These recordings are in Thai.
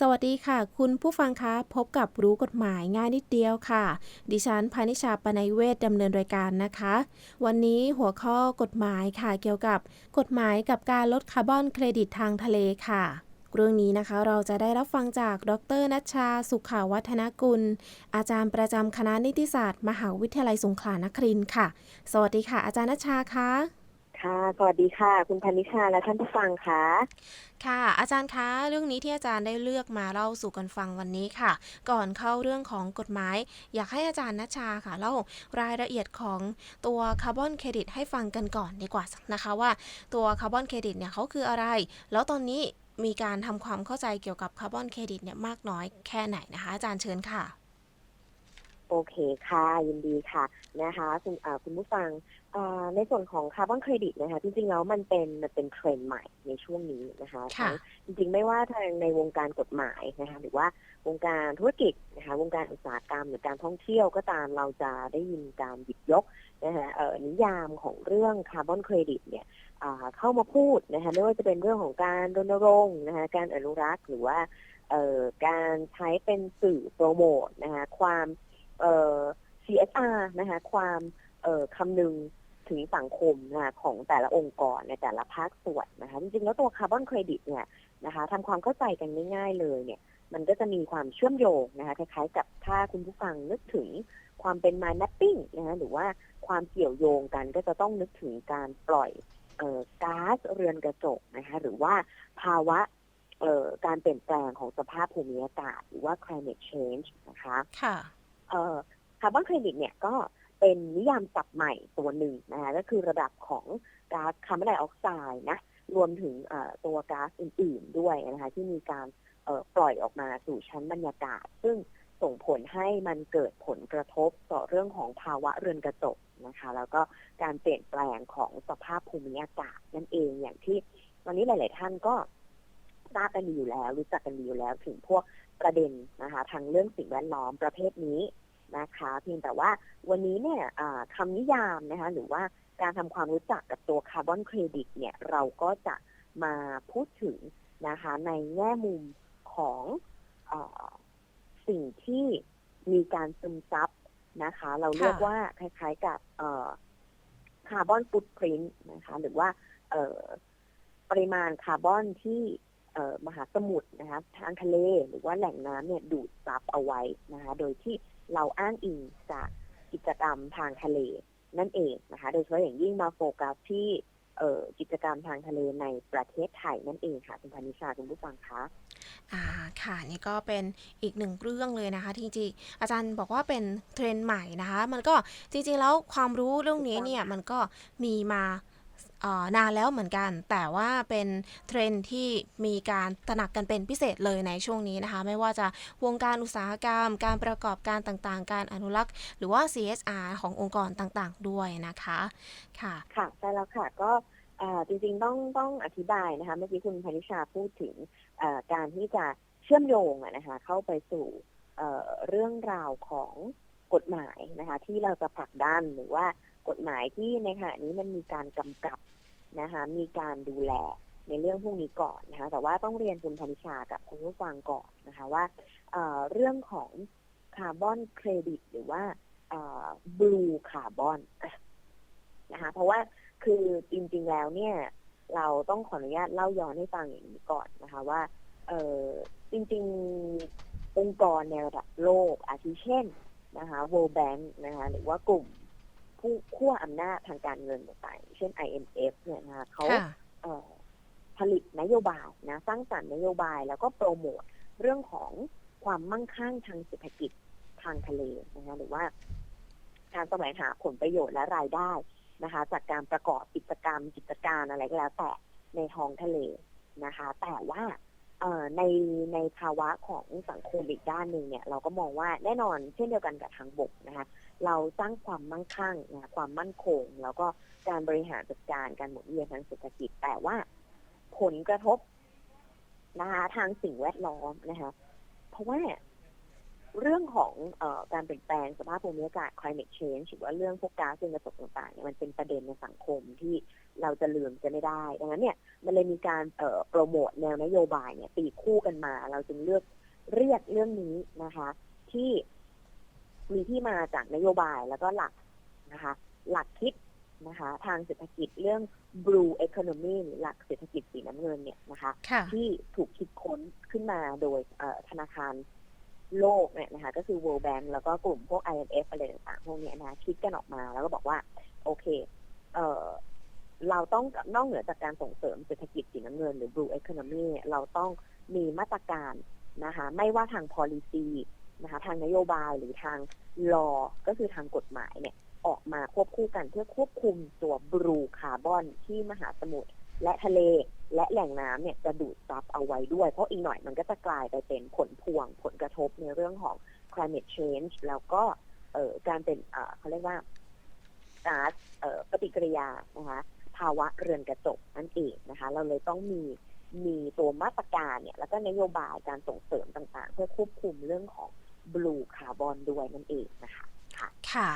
สวัสดีค่ะ คุณผู้ฟังคะ พบกับรู้กฎหมายง่ายนิดเดียวค่ะ ดิฉันพานิชาปนัยเวทดำเนินรายการนะคะ วันนี้หัวข้อกฎหมายค่ะเกี่ยวกับกฎหมายกับการลดคาร์บอนเครดิตทางทะเลค่ะเรื่องนี้นะคะเราจะได้รับฟังจากดรนัชชา สุขาวัฒนกุล อาจารย์ประจำคณะนิติศาสตร์ มหาวิทยาลัยสงขลานครินทร์ค่ะ สวัสดีค่ะ อาจารย์นัชชาคะ ค่ะสวัสดีค่ะ คุณพนิชาและท่านผู้ฟังค่ะ ค่ะ อาจารย์คะ เรื่องนี้ที่อาจารย์ได้เลือกมาเล่าสู่กันฟังวันนี้ค่ะ ก่อนเข้าเรื่องของกฎหมาย อยากให้อาจารย์นัชชาค่ะเล่ารายละเอียดของตัวคาร์บอนเครดิตให้ฟังกันก่อนดีกว่านะคะว่าตัวคาร์บอนเครดิตเนี่ยเขาคืออะไร แล้วตอนนี้มีการทำความเข้าใจเกี่ยวกับคาร์บอนเครดิตเนี่ยมากน้อยแค่ไหนนะคะ อาจารย์เชิญค่ะ โอเคค่ะยินดีค่ะ นะคะคุณอ่าคุณผู้ฟังอ่าในส่วนของคาร์บอนเครดิตนะคะจริงๆแล้วมันเป็นมันเป็นเทรนด์ใหม่ในช่วงนี้นะคะค่ะทั้งจริงๆไม่ว่าทางในวงการกฎหมายนะคะหรือว่าวงการธุรกิจนะคะวงการอุตสาหกรรมหรือการท่องเที่ยวก็ตามเราจะได้ยินการหยิบยกนะคะเอ่อนิยามของเรื่องคาร์บอนเครดิตเนี่ยอ่าเข้ามาพูดนะคะไม่ว่าจะเป็นเรื่องของการรณรงค์นะคะการอนุรักษ์หรือว่าเอ่อการใช้เป็นสื่อโปรโมทนะคะความเอ่อ CSR นะคะความเอ่อคำนึงถึงสังคมนะคะของแต่ละองค์กรในแต่ละภาคส่วนนะคะจริงๆแล้วตัวคาร์บอนเครดิตเนี่ยนะคะทำความเข้าใจกันง่ายๆเลยเนี่ย มันก็จะมีความเชื่อมโยงนะคะคล้ายๆกับถ้าคุณผู้ฟังนึกถึงความเป็น mind mapping นะคะหรือว่าความเกี่ยวโยงกันก็จะต้องนึกถึงการปล่อยเอ่อก๊าซเรือนกระจกนะคะหรือว่าภาวะเอ่อการเปลี่ยนแปลงของสภาพภูมิอากาศ หรือว่า climate change นะคะ ค่ะเอ่อ คาร์บอนเครดิตเนี่ยก็เป็นนิยามศัพท์ใหม่ตัวหนึ่งนะคะก็คือระดับของก๊าซคาร์บอนไดออกไซด์นะรวมถึงตัวก๊าซอื่น ๆด้วยนะคะที่มีการปล่อยออกมาสู่ชั้นบรรยากาศ ซึ่งส่งผลให้มันเกิดผลกระทบต่อเรื่องของภาวะเรือนกระจกนะคะ แล้วก็การเปลี่ยนแปลงของสภาพภูมิอากาศนั่นเองอย่างที่วันนี้หลาย ๆ ท่านก็ทราบกันดีอยู่แล้ว รู้จักกันดีอยู่แล้วถึงพวกประเด็นนะคะทางเรื่องสิ่งแวดล้อมประเภทนี้ นะคะ เพียงแต่ว่าวันนี้เนี่ยอ่าคำนิยามนะคะหรือว่าการทำความรู้จักกับตัวคาร์บอนเครดิตเนี่ยเราก็จะมาพูดถึงนะคะในแง่มุมของอาสิ่งที่มีการซึมซับนะคะ เราเรียกค่ะว่าคล้ายๆกับคาร์บอนฟุตพรินต์นะคะ หรือว่าเอ่อปริมาณคาร์บอนที่เอ่อมหาสมุทรนะคะทางทะเลหรือว่าแหล่งน้ำเนี่ยดูดซับเอาไว้นะคะ โดยที่ เราอ้างอิงจากกิจกรรมทางทะเลนั่นเองนะคะ โดยเฉพาะอย่างยิ่งมาโฟกัสที่เกิจกรรมทางทะเลในประเทศไทยนั่นเองค่ะคุณพานิชาคุณผู้ฟังคะอ่าค่ะนี่ก็เป็นอีกหนึ่งเรื่องเลยนะคะจริงๆอาจารย์บอกว่าเป็นเทรนด์ใหม่นะคะ มันก็จริงๆแล้วความรู้เรื่องนี้เนี่ยมันก็มีมา นานแล้วเหมือนกัน แต่ว่าเป็นเทรนที่มีการตระหนักกันเป็นพิเศษเลยในช่วงนี้นะคะ ไม่ว่าจะวงการอุตสาหกรรม การประกอบการต่างๆ การอนุรักษ์ หรือว่า CSR ขององค์กรต่างๆ ด้วยนะคะค่ะค่ะใช่แล้วค่ะก็จริงๆต้องต้องอธิบายนะคะเมื่อกี้คุณพนิชาพูดถึงการที่จะเชื่อมโยงนะคะเข้าไปสู่เรื่องราวของกฎหมายนะคะที่เราจะผลักดันหรือว่า กฎหมายที่ในขณะนี้มันมีการกำกับนะคะมีการดูแลในเรื่องพวกนี้ก่อนนะคะแต่ว่าต้องเรียนคุณพนิชากับคุณผู้ฟังก่อนนะคะว่าเเรื่องของคาร์บอนเครดิตหรือว่าบลูคาร์บอนนะคะเพราะว่าคือจริงๆแล้วเนี่ย เราต้องขออนุญาตเล่าย้อนให้ฟังอย่างนี้ก่อนนะคะว่าเออจริงๆองค์กรในระดับโลกอาทิเช่นนะคะ World Bank นะคะหรือว่ากลุ่ม ผู้ขั้วอำนาจทางการเงินต่างๆเช่น IMF เนี่ยนะคะเขาค่ะเอ่อผลิตนโยบายนะสร้างสรรค์นโยบายแล้วก็โปรโมทเรื่องของความมั่งคั่งทางเศรษฐกิจทางทะเลนะคะหรือว่า การแสวงหาผลประโยชน์และรายได้นะคะ จากการประกอบกิจกรรมกิจการอะไรก็แล้วแต่ในท้องทะเลนะคะ แต่ว่าเอ่อในในภาวะของสังคมอีกด้านหนึ่งเนี่ย เราก็มองว่าแน่นอนเช่นเดียวกันกับทางบกนะคะ เราสร้างความมั่งคั่งนะความมั่นคง แล้วก็การบริหารจัดการการหมุนเวียนทางเศรษฐกิจ แต่ว่าผลกระทบนะคะทางสิ่งแวดล้อมนะคะ เพราะว่าเรื่องของออการเปลี่ยนแปลงสภาพภูมิอากาศ climate change หรือว่าเรื่องพวกก๊าซเรือนกระจกต่างๆเนี่ยมันเป็นประเด็นในสังคมที่เราจะลืมจะไม่ได้ ดังนั้นเนี่ยมันเลยมีการโปรโมทแนวนโยบายเนี่ยตีคู่กันมา เราจึงเลือกเรียกเรื่องนี้นะคะ ที่ มีที่มาจากนโยบายแล้วก็หลักนะคะ หลักคิดนะคะ ทางเศรษฐกิจเรื่อง blue economy หรือหลักเศรษฐกิจสีน้ำเงินเนี่ยนะคะค่ะที่ถูกคิดค้นขึ้นมาโดยเอ่อธนาคารโลกเนี่ยนะคะ ก็คือ World Bank แล้วก็กลุ่มพวก IMF อะไรต่างๆพวกเนี้ยนะคิดกันออกมาแล้วก็บอกว่า โอเคเอ่อเราต้องนอกเหนือจากการส่งเสริมเศรษฐกิจสีน้ำเงินหรือ blue economy เราต้องมีมาตรการนะคะ ไม่ว่าทาง policy นะคะทางนโยบายหรือทาง law ก็คือทางกฎหมายเนี่ยออกมาควบคู่กันเพื่อควบคุมตัวบลูคาร์บอนที่มหาสมุทรและทะเลและแหล่งน้ำเนี่ยจะดูดซับเอาไว้ด้วย เพราะอีกหน่อยมันก็จะกลายไปเป็นผลพวงผลกระทบในเรื่องของ climate change แล้วก็เอ่อการเป็นเอ่อเขาเรียกว่าก๊าซเอ่อปฏิกิริยานะคะภาวะเรือนกระจกนั่นเองนะคะ เราเลยต้องมีมีตัวมาตรการเนี่ยแล้วก็นโยบายการส่งเสริมต่างๆ เพื่อควบคุมเรื่องของ บลูคาร์บอนด้วยนั่นเองนะคะค่ะ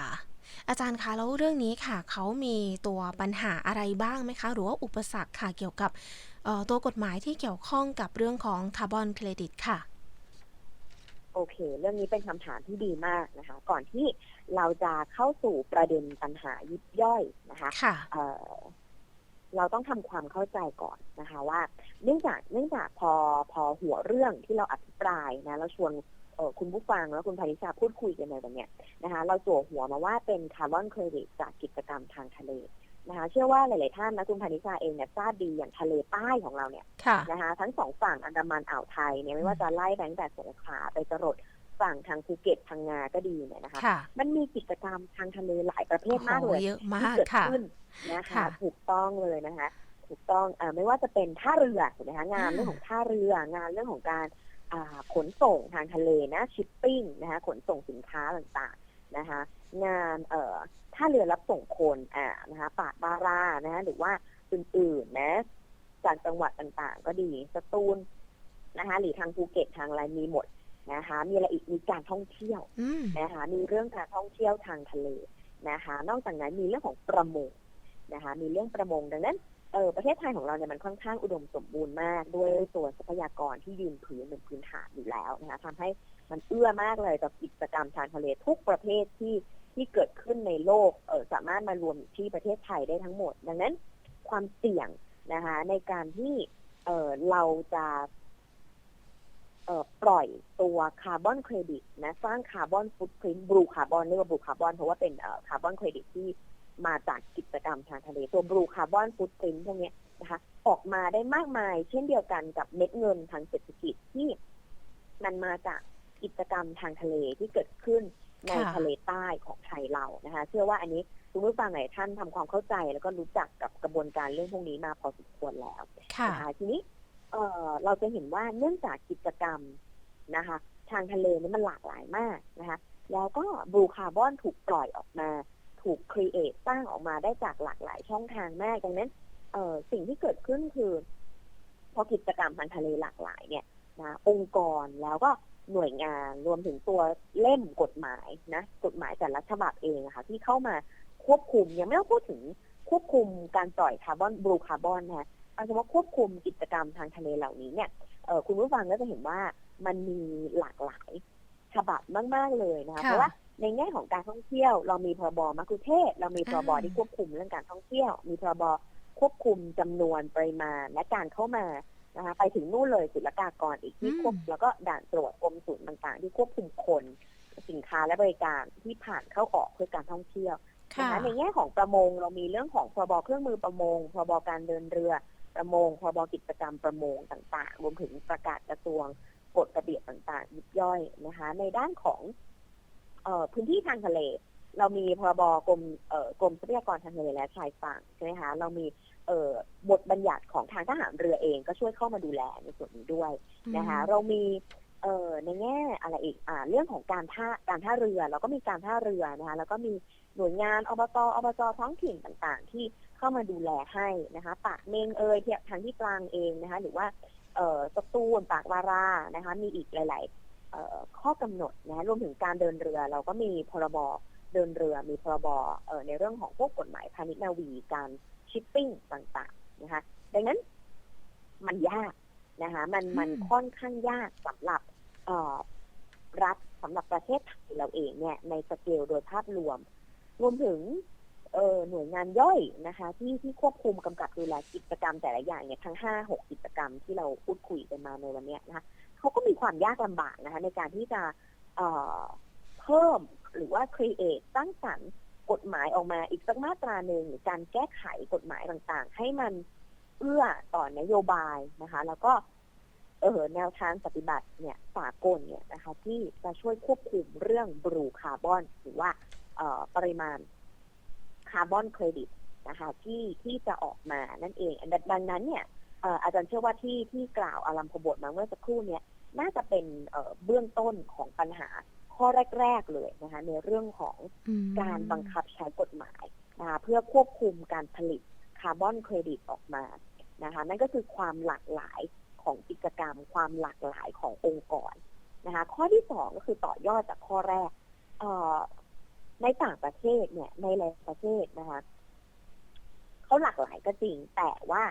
อาจารย์คะแล้วเรื่องนี้ค่ะเขามีตัวปัญหาอะไรบ้างไหมคะ หรือว่าอุปสรรคค่ะเกี่ยวกับเอ่อตัวกฎหมายที่เกี่ยวข้องกับเรื่องของคาร์บอนเครดิตค่ะโอเค เรื่องนี้เป็นคำถามที่ดีมากนะคะ ก่อนที่เราจะเข้าสู่ประเด็นปัญหายิบย่อยนะคะค่ะเอ่อเราต้องทำความเข้าใจก่อนนะคะ ว่า เนื่องจากเนื่องจากพอพอหัวเรื่องที่เราอภิปรายนะเราชวนเอ่อ คุณผู้ฟังแล้วคุณพานิชาพูดคุยกันในวันเนี้ยนะคะ เราจั่วหัวมาว่าเป็นคาร์บอนเครดิตจากกิจกรรมทางทะเลนะคะเชื่อว่าหลาย ๆ ท่านนะคุณพานิชาเองเนี่ยทราบดีอย่างทะเลใต้ของเราเนี่ยค่ะนะคะทั้งสองฝั่งอันดามันอ่าวไทยเนี่ยไม่ว่าจะไล่ตั้งแต่สงขลาไปจรดฝั่งทางภูเก็ตพังงาก็ดีเนี่ยนะคะค่ะมันมีกิจกรรมทางทะเลหลายประเภทมากโอ้เลโหยเยอะมาที่กเกิดค่ะขึ้นนะคะค่ะถูกต้องเลยนะคะ ถูกต้องอาไม่ว่าจะเป็นท่าเรือถูกไหมคะงานอืมเรื่องของท่าเรืองานเรื่องของการอ่า ขนส่งทางทะเลนะชิปปิ้งนะคะขนส่งสินค้าต่างๆนะคะงานเอ่อท่าเรือรับส่งคนอ่านะคะปากบารานะคะหรือว่าอื่นๆนะจากจังหวัดต่างๆ ก็ดีสตูลนะคะหรือทางภูเก็ตทางอะไรมีหมดนะคะ มีอะไรอีกมีการท่องเที่ยวอืมนะคะ มีเรื่องการท่องเที่ยวทางทะเลนะคะ นอกจากนั้นมีเรื่องของประมงนะคะ มีเรื่องประมงดังนั้น เออประเทศไทยของเราเนี่ยมันค่อนข้างอุดมสมบูรณ์มากด้วยตัวทรัพยากรที่ยืนพื้นเป็นพื้นฐานอยู่แล้วนะคะทำให้มันเอื้อมากเลยกับกิจกรรมทางทะเลทุกประเภทที่ที่เกิดขึ้นในโลกเออสามารถมารวมที่ประเทศไทยได้ทั้งหมด ดังนั้นความเสี่ยงนะคะในการที่เออเราจะเออปล่อยตัวคาร์บอนเครดิตนะสร้างคาร์บอนฟุตพิ้นบลูคาร์บอนเรียกว่าบลูคาร์บอนเพราะว่าเป็นเออคาร์บอนเครดิตที่ มาจากกิจกรรมทางทะเลตัวบลูคาร์บอนฟุตพิ้นพวกเนี้ยนะคะ ออกมาได้มากมาย เช่นเดียวกันกับเม็ดเงินทางเศรษฐกิจที่มันมาจากกิจกรรมทางทะเลที่เกิดขึ้นในค่ะทะเลใต้ของไทยเรานะคะ เชื่อว่าอันนี้คุณผู้ฟังหลายท่านทำความเข้าใจ แล้วก็รู้จักกับกระบวนการเรื่องพวกนี้มาพอสมควรแล้วค่ะนะคะทีนี้เอ่อเราจะเห็นว่าเนื่องจากกิจกรรมนะคะ ทางทะเลนี่มันหลากหลายมากนะคะ แล้วก็บลูคาร์บอนถูกปล่อยออกมา ถูกครีเอทสร้างออกมาได้จากหลากหลายช่องทางมากดังนั้นเอ่อสิ่งที่เกิดขึ้นคือ พอกิจกรรมทางทะเลหลากหลายเนี่ยนะองค์กรแล้วก็หน่วยงานรวมถึงตัวเล่มกฎหมายนะกฎหมายแต่ละฉบับเองอะค่ะ ที่เข้ามาควบคุมยังไม่ต้องพูดถึงควบคุมการปล่อยคาร์บอนบลูคาร์บอนนะคะเอาเฉพาะควบคุมกิจกรรมทางทะเลเหล่านี้เนี่ยเอ่อคุณผู้ฟังก็จะเห็นว่ามันมีหลากหลายฉบับมาก ๆ เลยนะคะค่ะเพราะว่า ในแง่ของการท่องเที่ยว เรามีพรบมักคุเทศก์เรามีพรบอ่าที่ควบคุมเรื่องการท่องเที่ยว มีพรบควบคุมจำนวนปริมาณและการเข้ามานะคะไปถึงนู่นเลยศุลกากรอีกที่ควบแล้วก็ด่านตรวจกรมศุลต่างๆ ที่ควบคุมคนสินค้าและบริการที่ผ่านเข้าออกเพื่อการท่องเที่ยวค่ะนะคะในแง่ของประมงเรามีเรื่องของพรบเครื่องมือประมงพรบการเดินเรือประมงพรบกิจกรรมประมงต่างๆ รวมถึงประกาศกระทรวงกฎระเบียบต่างๆยิบย่อยนะคะ ในด้านของเอ่อ พื้นที่ทางทะเล เรามีพรบกรมเอ่อกรมทรัพยากรทางทะเลและชายฝั่งใช่ไหมคะเรามีเอ่อบทบัญญัติของทางทหารเรือเองก็ช่วยเข้ามาดูแลในส่วนนี้ด้วยนะคะ เรามีเอ่อในแง่อะไรอีกอ่าเรื่องของการท่าการท่าเรือเราก็มีการท่าเรือนะคะแล้วก็มีหน่วยงานอบตอบจท้องถิ่นต่างๆ ที่เข้ามาดูแลให้นะคะปากเมงเอยเทียบทางที่กลางเองนะคะหรือว่าเอ่อสตูลปากวารานะคะ มีอีกหลายๆเอ่อ ข้อกำหนดนะรวมถึงการเดินเรือ เราก็มีพรบเดินเรือมีพรบเอ่อในเรื่องของพวกกฎหมายพาณิชย์นาวีการชิปปิ้งต่างๆนะคะดังนั้นมันยากนะคะมันมันอืมค่อนข้างยากสำหรับเอ่อรัฐสำหรับประเทศไทยเราเองเนี่ยในสเกลโดยภาพรวม รวมถึงเอ่อหน่วยงานย่อยนะคะ ที่ที่ควบคุมกำกับดูแลกิจกรรมแต่ละอย่างเนี่ยทั้งห้าหกกิจกรรมที่เราพูดคุยกันมาในวันเนี้ยนะคะ เขาก็มีความยากลำบากนะคะในการที่จะเพิ่มหรือว่า create สร้างสรรค์กฎหมายออกมาอีกสักมาตราหนึ่งหรือการแก้ไขกฎหมายต่างๆ ให้มันเอื้อต่อนโยบายนะคะ แล้วก็เออแนวทางปฏิบัติเนี่ยสากลเนี่ยนะคะ ที่จะช่วยควบคุมเรื่องบรูคาร์บอน หรือว่าปริมาณคาร์บอนเครดิตนะคะ ที่ที่จะออกมานั่นเองดังนั้นเนี่ยอาจารย์เชื่อว่าที่ที่กล่าวอารัมพบทมาเมื่อสักครู่เนี้ย น่าจะเป็นเอ่อเบื้องต้นของปัญหาข้อแรก ๆ เลยนะคะในเรื่องของอืมการบังคับใช้กฎหมายนะคะเพื่อควบคุมการผลิตคาร์บอนเครดิตออกมานะคะนั่นก็คือความหลากหลายของกิจกรรม ความหลากหลายขององค์กรนะคะข้อที่สองก็คือต่อยอดจากข้อแรกเอ่อในต่างประเทศเนี่ยในหลายประเทศนะคะเขาหลากหลายก็จริงแต่ว่า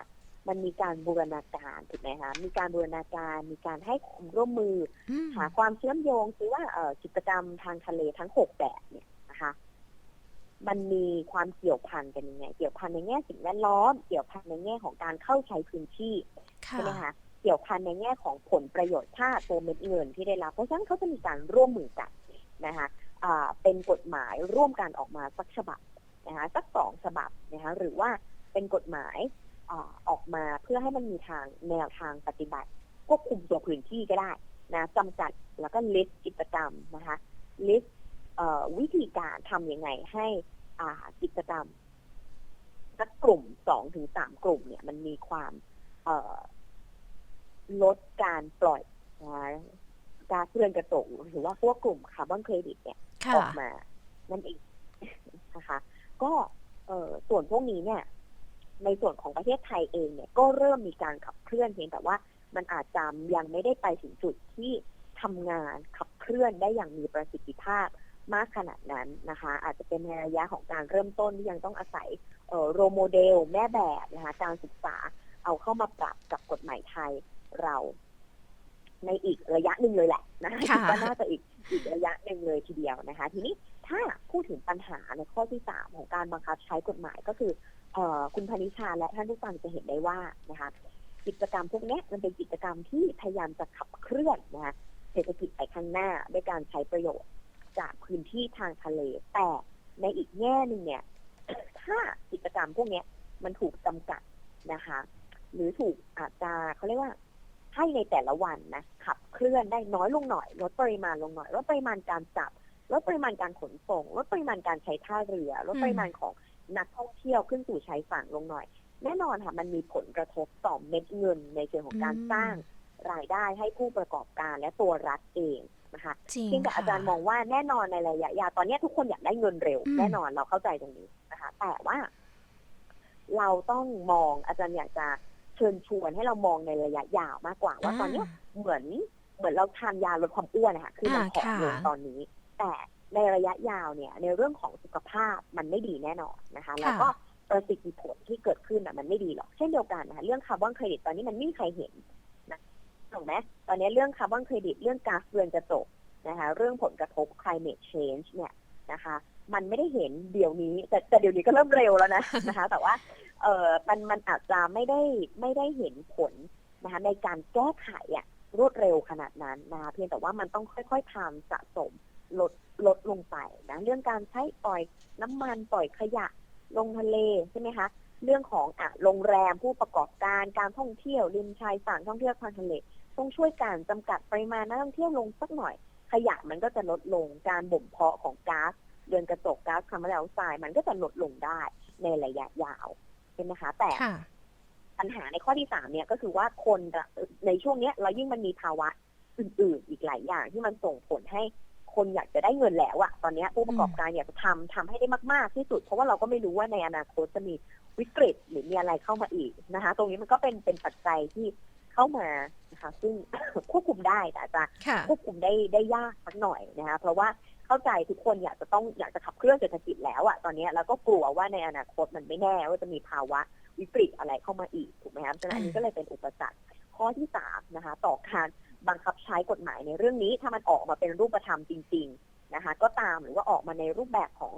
มันมีการบูรณาการถูกไหมคะมีการบูรณาการมีการให้ความร่วมมืออืมหาความเชื่อมโยงคือว่าเอ่อกิจกรรมทางทะเลทั้งหกแบบเนี่ยนะคะมันมีความเกี่ยวพันกันยังไง เกี่ยวพันในแง่สิ่งแวดล้อม เกี่ยวพันในแง่ของการเข้าใช้พื้นที่ค่ะใช่ไหมคะเกี่ยวพันในแง่ของผลประโยชน์ชาติตัวเม็ดเงินที่ได้รับ เพราะฉะนั้นเขาจะมีการร่วมมือกันนะคะอ่าเป็นกฎหมายร่วมกันออกมาสักฉบับนะคะสักสองฉบับนะคะหรือว่าเป็นกฎหมาย อาออกมาเพื่อให้มันมีทางแนวทางปฏิบัติ ควบคุมตัวพื้นที่ก็ได้นะจำกัดแล้วก็ลิสต์กิจกรรมนะคะลิสต์วิธีการทำยังไงให้อ่ากิจกรรมสักกลุ่มสองถึงสามกลุ่มเนี่ยมันมีความเอ่อลดการปล่อยนะก๊าซเรือนกระจกหรือว่าพวกกลุ่มคาร์บอนเครดิตเนี่ยค่ะออกมานั่นเองนะคะ ก็เอ่อส่วนพวกนี้เนี่ย ในส่วนของประเทศไทยเองเนี่ยก็เริ่มมีการขับเคลื่อนเพียงแต่ว่ามันอาจจะยังไม่ได้ไปถึงจุดที่ทำงานขับเคลื่อนได้อย่างมีประสิทธิภาพมากขนาดนั้นนะคะ อาจจะเป็นในระยะของการเริ่มต้นที่ยังต้องอาศัยเอ่อโรโมเดล แม่แบบนะคะการศึกษาเอาเข้ามาปรับกับกฎหมายไทยเรา ในอีกระยะหนึ่งเลยแหละนะคะค่ะคิดว่าน่าจะอีกอีกระยะหนึ่งเลยทีเดียวนะคะ ทีนี้ถ้าพูดถึงปัญหาในข้อที่สามของการบังคับใช้กฎหมายก็คือเอ่อ คุณพนิชาและท่านผู้ฟังจะเห็นได้ว่านะคะกิจกรรมพวกนี้มันเป็นกิจกรรมที่พยายามจะขับเคลื่อนนะคะเศรษฐกิจไปข้างหน้าด้วยการใช้ประโยชน์จากพื้นที่ทางทะเล แต่ในอีกแง่หนึ่งเนี่ย ถ้ากิจกรรมพวกนี้มันถูกจำกัดนะคะ หรือถูกอาจจะเขาเรียกว่าให้ในแต่ละวันนะขับเคลื่อนได้น้อยลงหน่อย ลดปริมาณลงหน่อย ลดปริมาณการจับ ลดปริมาณการขนส่ง ลดปริมาณการใช้ท่าเรือ ลดปริมาณของ นักท่องเที่ยวขึ้นสู่ชายฝั่งลงหน่อย แน่นอนค่ะมันมีผลกระทบต่อเม็ดเงินในเชิงของการอืมสร้างรายได้ให้ผู้ประกอบการและตัวรัฐเองนะคะจริงเพียงแต่อาจารย์มองว่าแน่นอนในระยะยาวตอนนี้ทุกคนอยากได้เงินเร็วอืมแน่นอนเราเข้าใจตรงนี้นะคะ แต่ว่า เราต้องมองอาจารย์อยากจะเชิญชวนให้เรามองในระยะยาวมากกว่า ว่าตอนเนี้ยเหมือนเหมือนเราทานยาลดความอ้วนนะคะคือมันอ่าผอมลงค่ะตอนนี้ แต่ ในระยะยาวเนี่ยในเรื่องของสุขภาพมันไม่ดีแน่นอนนะคะแล้วก็ประสิทธิผลที่เกิดขึ้นอะมันไม่ดีหรอกเช่นเดียวกันนะคะเรื่องคาร์บอนเครดิตตอนนี้มันไม่มีใครเห็นนะถูกไหมตอนนี้เรื่องคาร์บอนเครดิตเรื่องก๊าซเรือนกระจกนะคะเรื่องผลกระทบ climate change เนี่ยนะคะ มันไม่ได้เห็นเดี๋ยวนี้ แต่แต่เดี๋ยวนี้ก็เริ่มเร็วแล้วนะนะคะ แต่ว่าเออมันมันอาจจะไม่ได้ไม่ได้เห็นผลนะคะในการแก้ไขอะรวดเร็วขนาดนั้นนะคะเพียงแต่ว่ามันต้องค่อยๆทำสะสม ลดลดลงไปนะเรื่องการใช้ปล่อยน้ำมันปล่อยขยะลงทะเลใช่ไหมคะเรื่องของอะโรงแรมผู้ประกอบการการท่องเที่ยวริมชายฝั่งท่องเที่ยวทางทะเลต้องช่วยการจำกัดปริมาณนักท่องเที่ยวลงสักหน่อย ขยะมันก็จะลดลงการบ่มเพาะของก๊าซเรือนกระจกก๊าซคาร์บอนไดออกไซด์มันก็จะลดลงได้ในระยะยาวใช่ไหมคะแต่ปัญหาในข้อที่สามเนี่ยก็คือว่าคนในช่วงเนี้ยเรายิ่งมันมีภาวะอื่นๆอีกหลายอย่างที่มันส่งผลให้ คนอยากจะได้เงินแล้วอะตอนเนี้ยผู้ประกอบการอยากจะทำทำให้ได้มาก ๆ ที่สุด เพราะว่าเราก็ไม่รู้ว่าในอนาคตจะมีวิกฤตหรือมีอะไรเข้ามาอีกนะคะ ตรงนี้มันก็เป็นเป็นปัจจัยที่เข้ามานะคะ ซึ่งควบคุมได้แต่อาจจะค่ะควบคุมได้ได้ยากสักหน่อยนะคะ เพราะว่าเข้าใจทุกคนอยากจะต้องอยากจะขับเคลื่อนเศรษฐกิจแล้วอะตอนนี้แล้วก็กลัวว่าในอนาคตมันไม่แน่ว่าจะมีภาวะวิกฤตอะไรเข้ามาอีกถูกไหมครับฉะนั้นอันนี้ก็เลยเป็นอุปสรรคข้อที่สามนะคะ ต่อการ บังคับใช้กฎหมายในเรื่องนี้ ถ้ามันออกมาเป็นรูปธรรมจริง ๆนะคะ ก็ตามหรือว่าออกมาในรูปแบบของ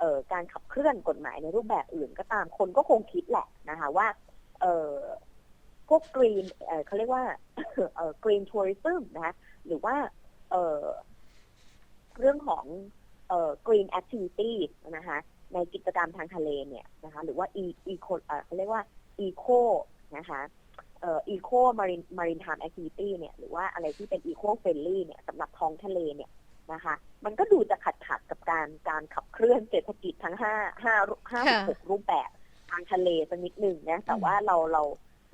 ออการขับเคลื่อนกฎหมายในรูปแบบอื่นก็ตามคนก็คงคิดแหละนะคะว่าพวกกรีนเขาเรียกว่ากรีนทัวริซึมนะคะหรือว่าเเรื่องของเอ่อ green activities นะคะในกิจกรรมทางทะเลเนี่ยนะคะหรือว่า e eco เขาเรียกว่า eco นะคะ เอ่อ eco marine maritime activity เนี่ยหรือว่าอะไรที่เป็น eco friendly เนี่ยสำหรับท้องทะเลเนี่ยนะคะ มันก็ดูจะขัดขัดกับการการขับเคลื่อนเศรษฐกิจทั้งห้าห้าห้าค่ะหกรูปแบบทางทะเลสักนิดหนึ่งนะแต่ว่าเราเรา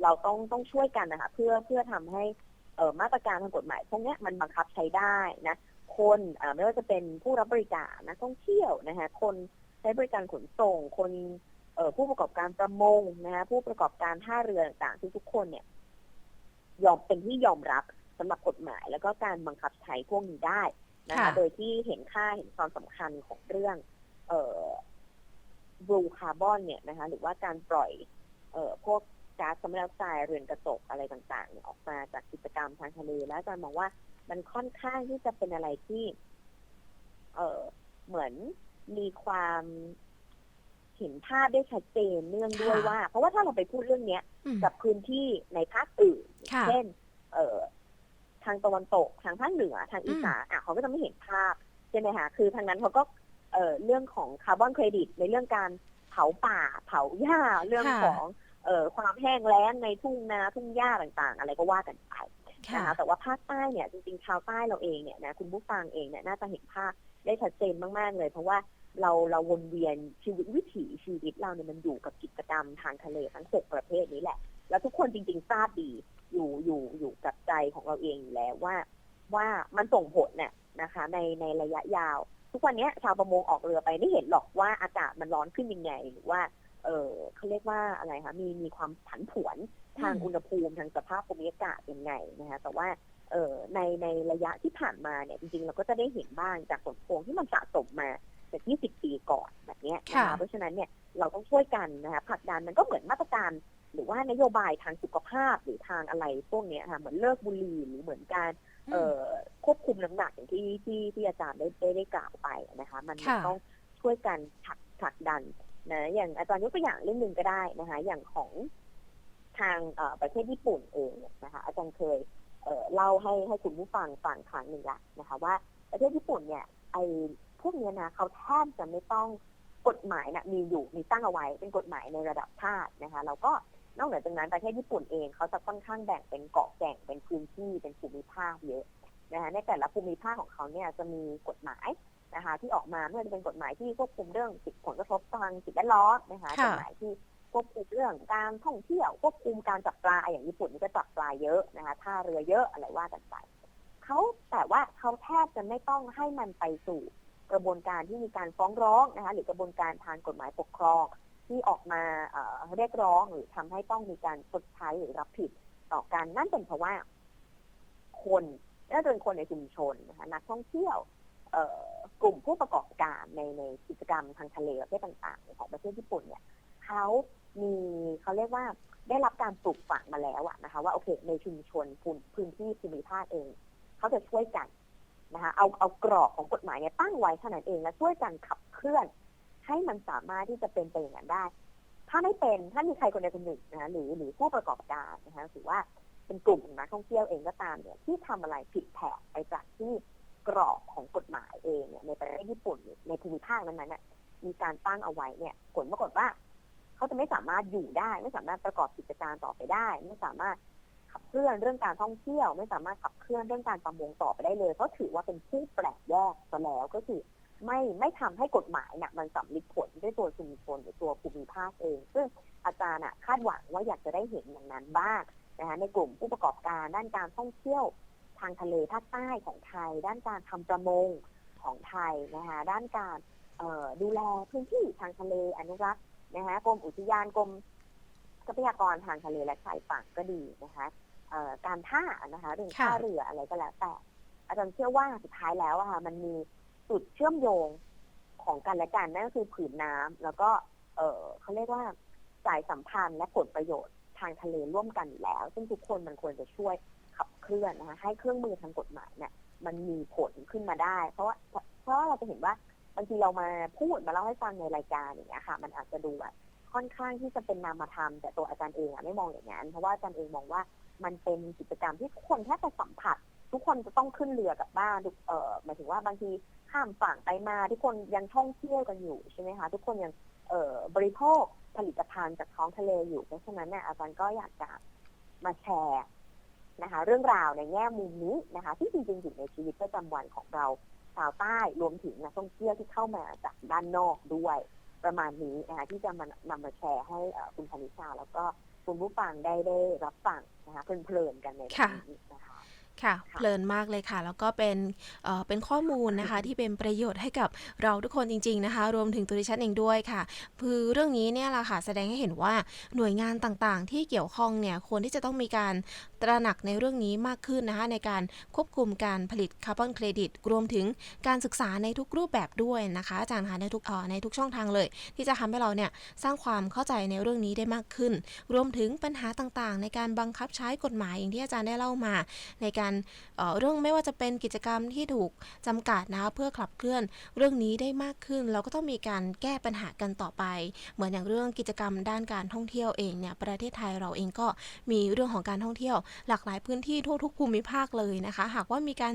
เราต้องต้องช่วยกันนะคะเพื่อเพื่อทำให้เอ่อมาตรการทางกฎหมายพวกเนี้ยมันบังคับใช้ได้นะคนเอ่อไม่ว่าจะเป็นผู้รับบริการนักท่องเที่ยวนะคะคนใช้บริการขนส่ง คนเอ่อ ผู้ประกอบการประมงนะคะผู้ประกอบการท่าเรือต่างๆทุกๆคนเนี่ย ยอมเป็นที่ยอมรับสำหรับกฎหมาย แล้วก็การบังคับใช้พวกนี้ได้นะคะค่ะโดยที่เห็นค่าเห็นความสำคัญของเรื่อง เอ่อบลูคาร์บอนเนี่ยนะคะ หรือว่าการปล่อย เอ่อพวกก๊าซคาร์บอนไดออกไซด์เรือนกระจกอะไรต่างๆเนี่ยออกมาจากกิจกรรมทางทะเลแล้วอาจารย์มองว่ามันค่อนข้างที่จะเป็นอะไรที่ เออเหมือนมีความ เห็นภาพได้ชัดเจนเนื่องด้วยค่ะว่า เพราะว่าถ้าเราไปพูดเรื่องเนี้ยอืมกับพื้นที่ในภาคอื่นค่ะเช่นเอ่อทางตะวันตกทางภาคเหนือทางอีสานอะเขาก็จะไม่เห็นภาพใช่ไหมคะคือทางนั้นเขาก็เอ่อเรื่องของคาร์บอนเครดิต ในเรื่องการเผาป่า เผาหญ้าเรื่องค่ะของเอ่อความแห้งแล้งในทุ่งนาทุ่งหญ้าต่าง ๆ อะไรก็ว่ากันไปค่ะนะคะแต่ว่าภาคใต้เนี่ยจริงๆชาวใต้เราเองเนี่ยนะคุณผู้ฟังเองเนี่ยน่าจะเห็นภาพได้ชัดเจนมากๆเลย เพราะว่า เราเราวนเวียนชีวิตวิถีชีวิตเราเนี่ยมันอยู่กับกิจกรรมทางทะเลทั้งหกประเภทนี้แหละ แล้วทุกคนจริง ๆ ทราบดีอยู่อยู่อยู่กับใจของเราเองอยู่แล้วว่า ว่ามันส่งผลเนี่ยนะคะ ในในระยะยาว ทุกวันนี้ชาวประมงออกเรือไปไม่เห็นหรอกว่าอากาศมันร้อนขึ้นยังไงหรือว่า เออเขาเรียกว่าอะไรคะมีมีความผันผวนทางอุณหภูมิทางสภาพภูมิอากาศยังไงนะคะ แต่ว่าเออในในระยะที่ผ่านมาเนี่ยจริงๆ เราก็จะได้เห็นบ้างจากผลพวงที่มันสะสมมา จาก20 ปีก่อนแบบเนี้ยนะค่ะคะเพราะฉะนั้นเนี่ยเราต้องช่วยกันนะคะผลักดันมันก็เหมือนมาตรการหรือว่านโยบายทางสุขภาพหรือทางอะไรพวกเนี้ยค่ะเหมือนเลิกบุหรี่หรือเหมือนการเอ่อควบคุมน้ำหนักอย่างที่ที่ที่อาจารย์ได้ได้ได้กล่าวไปนะคะ มันค่ะต้องช่วยกันผลักผลักดันนะอย่างอาจารย์ยกตัวอย่างเรื่องหนึ่งก็ได้นะคะ อย่างของทางเอ่อประเทศญี่ปุ่นเองเนี่ยนะคะ อาจารย์เคยเอ่อเล่าให้ให้คุณผู้ฟังฟังครั้งหนึ่งละนะคะ ว่าประเทศญี่ปุ่นเนี่ยไอ้ พวกเนี้ยนะเขาแทบจะไม่ต้องกฎหมายนะมีอยู่มีตั้งเอาไว้เป็นกฎหมายในระดับชาตินะคะแล้วก็นอกเหนือจากนั้นประเทศญี่ปุ่นเองเขาจะค่อนข้างแบ่งเป็นเกาะแก่งเป็นพื้นที่เป็นภูมิภาคเยอะนะคะในแต่ละภูมิภาคของเขาเนี่ยจะมีกฎหมายนะคะที่ออกมาไม่ว่าจะเป็นกฎหมายที่ควบคุมเรื่องสิทธิผลกระทบทางสิ่งแวดล้อมนะคะค่ะกฎหมายที่ควบคุมเรื่องการท่องเที่ยวควบคุมการจับปลาอย่างญี่ปุ่นนี่ก็จับปลาเยอะนะคะท่าเรือเยอะอะไรว่ากันไปเขาแต่ว่าเขาแทบจะไม่ต้องให้มันไปสู่ กระบวนการที่มีการฟ้องร้องนะคะหรือกระบวนการทางกฎหมายปกครอง ที่ออกมาเรียกร้องหรือทำให้ต้องมีการชดใช้หรือรับผิดต่อกันนั่นเป็นเพราะว่า คนน่าจะเป็นคนในชุมชนนะคะนักท่องเที่ยวเกลุ่มผู้ประกอบการในในกิจกรรมทางทะเลประเภทต่างๆ ของประเทศญี่ปุ่นเนี่ยเขามีเขาเรียกว่าได้รับการปลูกฝังมาแล้วอะนะคะ ว่าโอเคในชุมชนพื้นพื้นที่ภูมิภาคเอง เขาจะช่วยกัน นะคะเอาเอากรอบของกฎหมายเนี่ยตั้งไว้เท่านั้นเองและช่วยกันขับเคลื่อน ให้มันสามารถที่จะเป็นไปอย่างนั้นได้ ถ้าไม่เป็นถ้ามีใครคนใดคนหนึ่งนะคะหรือหรือผู้ประกอบการนะคะถือว่าเป็นกลุ่มนักท่องเที่ยวเองก็ตามเนี่ยที่ทำอะไรผิดแผกไปจากที่กรอบของกฎหมายเองเนี่ยในประเทศญี่ปุ่นในภูมิภาคนั้นๆน่ะมีการตั้งเอาไว้เนี่ยผลปรากฏว่า เขาจะไม่สามารถอยู่ได้ ไม่สามารถประกอบกิจการต่อไปได้ ไม่สามารถ ขับเคลื่อนเรื่องการท่องเที่ยว ไม่สามารถขับเคลื่อนเรื่องการประมงต่อไปได้เลย เพราะถือว่าเป็นผู้แปลกแยกซะแล้วก็คือไม่ไม่ทำให้กฎหมายเนี่ยมันสำลิดผลด้วยตัวชุมชนหรือตัวภูมิภาคเอง ซึ่งอาจารย์อะคาดหวังว่าอยากจะได้เห็นอย่างนั้นบ้างนะคะในกลุ่มผู้ประกอบการด้านการท่องเที่ยวทางทะเลภาคใต้ของไทย ด้านการทำประมงของไทยนะคะด้านการดูแลพื้นที่ทางทะเลอนุรักษ์นะคะกรมอุทยานกรม รัพยากรทางทะเลและชายฝั่งก็ดีนะคะเอ่อการท่านะคะเรื่องค่ะท่าเรืออะไรก็แล้วแต่ อาจารย์เชื่อว่าสุดท้ายแล้วอะค่ะมันมีจุดเชื่อมโยงของกันและกันนั่นก็คือผืนน้ำแล้วก็ เออเขาเรียกว่าสายสัมพันธ์และผลประโยชน์ทางทะเลร่วมกันอยู่แล้ว ซึ่งทุกคนมันควรจะช่วยขับเคลื่อนนะคะให้เครื่องมือทางกฎหมายเนี่ยมันมีผลขึ้นมาได้ เพราะว่าเพราะว่าเราจะเห็นว่าบางทีเรามาพูดมาเล่าให้ฟังในรายการอย่างเงี้ยค่ะ มันอาจจะดูแบบ ค่อนข้างที่จะเป็นนามธรรม แต่ตัวอาจารย์เองอะไม่มองอย่างนั้นเพราะว่าอาจารย์เองมองว่ามันเป็นกิจกรรมที่ทุกคนแค่จะสัมผัส ทุกคนจะต้องขึ้นเรือกลับบ้านเอ่อหมายถึงว่าบางทีข้ามฝั่งไปมา ทุกคนยังท่องเที่ยวกันอยู่ใช่ไหมคะทุกคนยังเอ่อบริโภคผลิตภัณฑ์จากท้องทะเลอยู่เพราะฉะนั้นเนี่ยอาจารย์ก็อยากจะมาแชร์นะคะ เรื่องราวในแง่มุมนี้นะคะ ที่จริงๆอยู่ในชีวิตประจำวันของเราชาวใต้รวมถึงนักท่องเที่ยวที่เข้ามาจากด้านนอกด้วย ประมาณนี้นะคะที่จะมานำมาแชร์ให้เอ่อคุณคณิชา แล้วก็คุณผู้ฟังได้ได้รับฟังนะคะเพลินๆกันในวันนี้นะคะ ค่ะ ค่ะ เพลินมากเลยค่ะ แล้วก็เป็นเอ่อเป็นข้อมูลนะคะ ที่เป็นประโยชน์ให้กับเราทุกคนจริง ๆนะคะ รวมถึงตัวดิฉันเองด้วยค่ะคือเรื่องนี้เนี่ยแหละค่ะ แสดงให้เห็นว่าหน่วยงานต่างๆ ที่เกี่ยวข้องเนี่ยควรที่จะต้องมีการตระหนักในเรื่องนี้มากขึ้นนะคะ ในการควบคุมการผลิตคาร์บอนเครดิตรวมถึงการศึกษาในทุกรูปแบบด้วยนะคะ อาจารย์คะในทุกเอ่อในทุกช่องทางเลย ที่จะทำให้เราเนี่ยสร้างความเข้าใจในเรื่องนี้ได้มากขึ้น รวมถึงปัญหาต่างๆ ในการบังคับใช้กฎหมายอย่างที่อาจารย์ได้เล่ามา ในการเอ่อเรื่องไม่ว่าจะเป็นกิจกรรมที่ถูกจำกัดนะคะเพื่อขับเคลื่อนเรื่องนี้ได้มากขึ้น เราก็ต้องมีการแก้ปัญหากันต่อไป เหมือนอย่างเรื่องกิจกรรมด้านการท่องเที่ยวเองเนี่ยประเทศไทยเราเองก็มีเรื่องของการท่องเที่ยว หลากหลายพื้นที่ทั่วทุกภูมิภาคเลยนะคะ หากว่ามีการ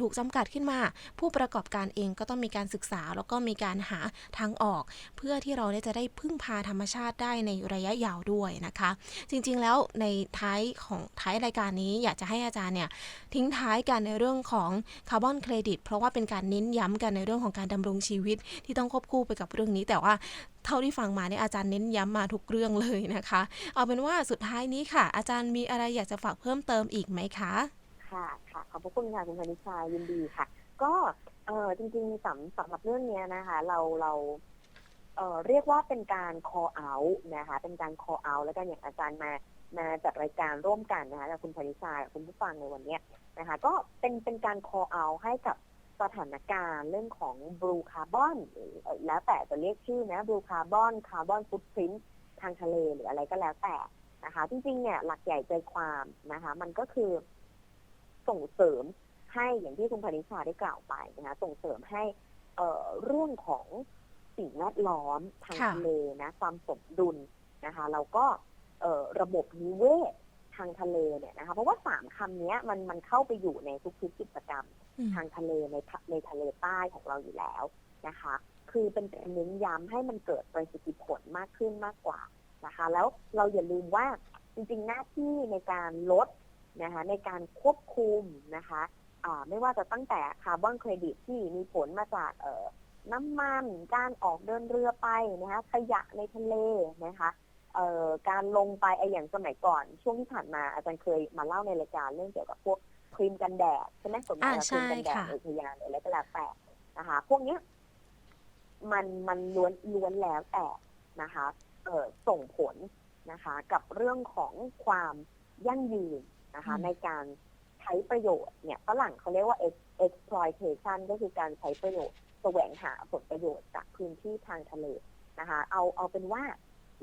ถูกจำกัดขึ้นมา ผู้ประกอบการเองก็ต้องมีการศึกษา แล้วก็มีการหาทางออก เพื่อที่เราจะได้พึ่งพาธรรมชาติได้ในระยะยาวด้วยนะคะ จริงๆแล้วในท้ายของท้ายรายการนี้อยากจะให้อาจารย์เนี่ยทิ้งท้ายกันในเรื่องของคาร์บอนเครดิตเพราะว่าเป็นการเน้นย้ำกันในเรื่องของการดำรงชีวิตที่ต้องควบคู่ไปกับเรื่องนี้แต่ว่าเท่าที่ฟังมาเนี่ยอาจารย์เน้นย้ำมาทุกเรื่องเลยนะคะ เอาเป็นว่าสุดท้ายนี้ค่ะ อาจารย์มีอะไรอยากจะฝากเพิ่มเติมอีกไหมคะ ค่ะค่ะขอบพระคุณค่ะคุณพนิชายินดีค่ะ ก็เออจริงๆสำสำหรับเรื่องเนี้ยนะคะ เราเราเออเรียกว่าเป็นการ call out นะคะ เป็นการ call out แล้วกันอย่างอาจารย์มามาจัดรายการร่วมกันนะคะกับคุณพนิชากับคุณผู้ฟังในวันนี้นะคะ ก็เป็นเป็นการ call out ให้กับสถานการณ์เรื่องของ blue carbon หรือเอ่อแล้วแต่จะเรียกชื่อนะ blue carbon carbon footprint ทางทะเลหรืออะไรก็แล้วแต่นะคะ จริงๆเนี่ยหลักใหญ่ใจความนะคะ มันก็คือ ส่งเสริมให้อย่างที่คุณพนิชาได้กล่าวไปนะคะส่งเสริมให้เอ่อเรื่องของสิ่งแวดล้อมทางค่ะทะเลนะความสมดุลนะคะแล้วก็เอ่อระบบนิเวศทางทะเลเนี่ยนะคะเพราะว่าสามคำเนี้ยมันมันเข้าไปอยู่ในทุกๆกิจกรรมอืมทางทะเลในทะในทะเลใต้ของเราอยู่แล้วนะคะ คือเป็นการเน้นย้ำให้มันเกิดประสิทธิผลมากขึ้นมากกว่านะคะ แล้วเราอย่าลืมว่าจริงๆหน้าที่ในการลด นะคะในการควบคุมนะคะอ่าไม่ว่าจะตั้งแต่คาร์บอนเครดิตที่มีผลมาจากเอ่อน้ำมันการออกเดินเรือไปนะคะขยะในทะเลนะคะเอ่อการลงไปไออย่างสมัยก่อน ช่วงที่ผ่านมาอาจารย์เคยมาเล่าในรายการเรื่องเกี่ยวกับพวกครีมกันแดดใช่ไหมสมมติอ่าว่าครีมกันแดดใช่ค่ะในอุทยานหรืออะไรก็แล้วแต่นะคะพวกเนี้ยมันมันล้วนล้วนแล้วแต่นะคะเอ่อส่งผลนะคะ กับเรื่องของความยั่งยืน นะคะอืมในการใช้ประโยชน์เนี่ยฝรั่งเขาเรียกว่า ex- exploitation ก็คือการใช้ประโยชน์แสวงหาผลประโยชน์จากพื้นที่ทางทะเลนะคะ เอาเอาเป็นว่า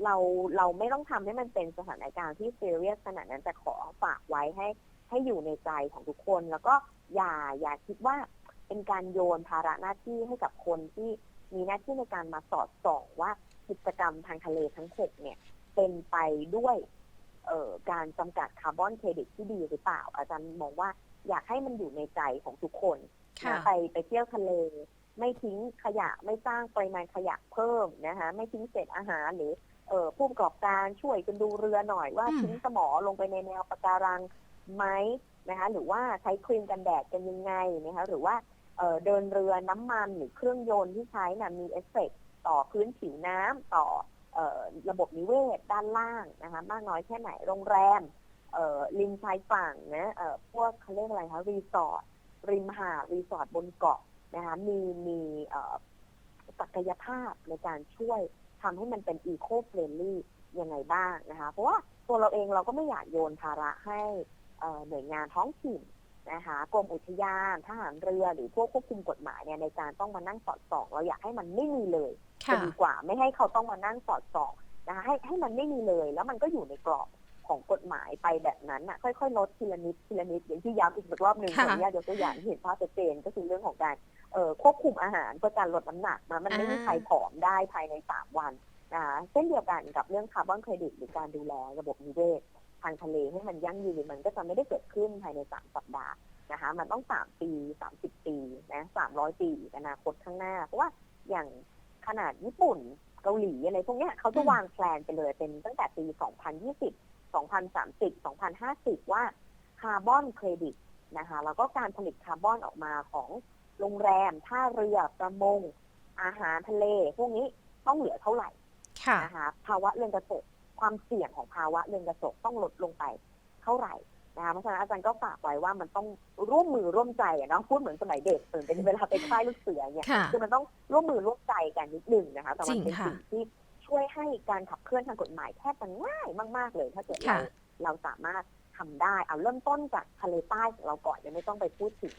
เราเราไม่ต้องทำให้มันเป็นสถานการณ์ที่ serious ขนาดนั้นแต่ขอฝากไว้ให้ให้อยู่ในใจของทุกคน แล้วก็อย่าอย่าคิดว่าเป็นการโยนภาระหน้าที่ให้กับคนที่มีหน้าที่ในการมาสอดส่องว่ากิจกรรมทางทะเลทั้งหกเนี่ย เป็นไปด้วย เอ่อการจำกัดคาร์บอนเครดิตที่ดีหรือเปล่า อาจารย์มองว่าอยากให้มันอยู่ในใจของทุกคนค่ะนะไปไปเที่ยวทะเล ไม่ทิ้งขยะไม่สร้างปริมาณขยะเพิ่มนะคะไม่ทิ้งเศษอาหารหรือเอ่อผู้ประกอบการช่วยกันดูเรือหน่อยว่าอืมทิ้งสมอลงไปในแนวปะการังไหมนะคะหรือว่าใช้ครีมกันแดดกันยังไงนะคะหรือว่าเอ่อเดินเรือน้ำมันหรือเครื่องยนต์ที่ใช้น่ะมีเอฟเฟกต์ต่อพื้นผิวน้ำต่อเอ่อ ระบบนิเวศด้านล่างนะคะมากน้อยแค่ไหนโรงแรมริมชายฝั่งนะพวกเขาเรียกอะไรคะรีสอร์ทริมหาดรีสอร์ทบนเกาะนะคะมีมีศักยภาพในการช่วยทำให้มันเป็นอีโคเฟรนลี่ยังไงบ้างนะคะ เพราะว่าตัวเราเองเราก็ไม่อยากโยนภาระให้หน่วยงานท้องถิ่นนะคะกรมอุทยานทหารเรือหรือพวกควบคุมกฎหมายเนี่ยในการต้องมานั่งสอดส่อง เราอยากให้มันไม่มีเลย จะค่ะดีกว่าไม่ให้เขาต้องมานั่งสอดส่องนะคะให้ให้มันไม่มีเลย แล้วมันก็อยู่ในกรอบของกฎหมายไปแบบนั้นน่ะค่อยๆลดทีละนิดทีละนิดอย่างที่ย้ำอีกสักรอบหนึ่งขอค่ะอนุญาตยกตัวอย่างที่เห็นภาพชัดเจนก็คือเรื่องของการเอ่อควบคุมอาหารเพื่อการลดน้ำหนักนะมันไม่มีอ่าใครผอมได้ภายในสามวันนะคะเช่นเดียวกันกับเรื่องคาร์บอนเครดิตหรือการดูแลระบบนิเวศทางทะเลให้มันยั่งยืนมันก็จะไม่ได้เกิดขึ้นภายในสามสัปดาห์นะคะมันต้องสามปีสามสิบปีนะสามร้อยปีอนาคตข้างหน้า เพราะว่าอย่าง ขนาดญี่ปุ่นเกาหลีอะไรพวกเนี้ยเขาจะอืมวางแพลนไปเลยเป็นตั้งแต่ปี 2020 2030 2050 ว่าคาร์บอนเครดิตนะคะแล้วก็การผลิตคาร์บอนออกมาของโรงแรม ท่าเรือประมง อาหารทะเล พวกนี้ต้องเหลือเท่าไหร่ค่ะนะคะภาวะเรือนกระจกความเสี่ยงของภาวะเรือนกระจกต้องลดลงไปเท่าไหร่ นะคะเพราะฉะนั้นอาจารย์ก็ฝากไว้ว่ามันต้องร่วมมือร่วมใจอะเนาะพูดเหมือนสมัยเด็กเหมือนเป็นเวลาไปค่ายลูกเสือเนี่ยค่ะคือมันต้องร่วมมือร่วมใจกันนิดนึงนะคะแต่มันเป็นจริงค่ะ สิ่งที่ช่วยให้การขับเคลื่อนทางกฎหมายแทบจะง่ายมาก ๆ เลย ถ้าเกิดเราค่ะ เราสามารถทำได้เอาเริ่มต้นจากทะเลใต้ของเราก่อนยังไม่ต้องไปพูดถึง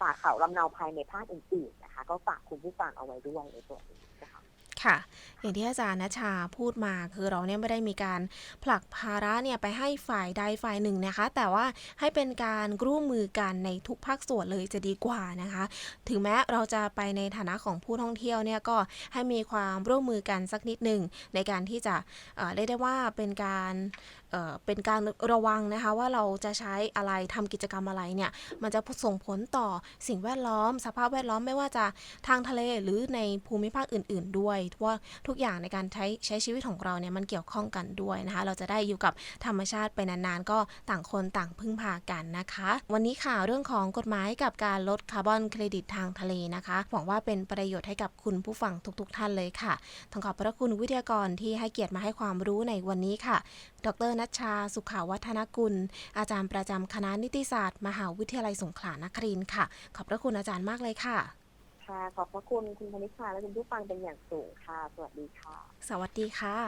ป่าเขาลำเนาภายในภาคอื่นๆนะคะ ก็ฝากคุณผู้ฟังเอาไว้ด้วยในส่วนนี้นะคะ ค่ะ อย่างที่อาจารย์นชาพูดมาคือเราเนี่ยไม่ได้มีการผลักภาระเนี่ยไปให้ฝ่ายใดฝ่ายหนึ่งนะคะ แต่ว่าให้เป็นการร่วมมือกันในทุกภาคส่วนเลยจะดีกว่านะคะ ถึงแม้เราจะไปในฐานะของผู้ท่องเที่ยวเนี่ยก็ให้มีความร่วมมือกันสักนิดหนึ่งในการที่จะเอ่อเรียกได้ว่าเป็นการ เเป็นการระวังนะคะว่าเราจะใช้อะไรทำกิจกรรมอะไรเนี่ยมันจะส่งผลต่อสิ่งแวดล้อม สภาพแวดล้อมไม่ว่าจะทางทะเลหรือในภูมิภาคอื่น ๆ ด้วยว่าทุกอย่างในการใช้ใช้ชีวิตของเราเนี่ยมันเกี่ยวข้องกันด้วยนะคะเราจะได้อยู่กับธรรมชาติไปนานๆ ก็ต่างคนต่างพึ่งพากันนะคะ วันนี้ข่าวเรื่องของกฎหมายกับการลดคาร์บอนเครดิตทางทะเลนะคะหวังว่าเป็นประโยชน์ให้กับคุณผู้ฟังทุก ๆ ท่านเลยค่ะต้องขอบพระคุณวิทยากรที่ให้เกียรติมาให้ความรู้ในวันนี้ค่ะ ดรนัชชา สุขาวัฒนกุล อาจารย์ประจำคณะนิติศาสตร์ มหาวิทยาลัยสงขลานครินทร์ค่ะ ขอบพระคุณอาจารย์มากเลยค่ะ ค่ะ ขอบพระคุณคุณธนิชาและคุณผู้ฟังเป็นอย่างสูงค่ะ สวัสดีค่ะ สวัสดีค่ะ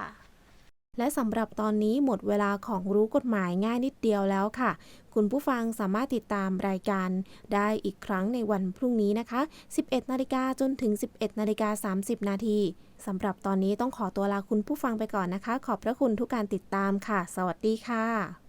และสำหรับตอนนี้หมดเวลาของรู้กฎหมายง่ายนิดเดียวแล้วค่ะ คุณผู้ฟังสามารถติดตามรายการได้อีกครั้งในวันพรุ่งนี้นะคะ 11 นาฬิกาจนถึง 11 นาฬิกา 30 นาที สำหรับตอนนี้ต้องขอตัวลาคุณผู้ฟังไปก่อนนะคะ ขอบพระคุณทุกการติดตามค่ะ สวัสดีค่ะ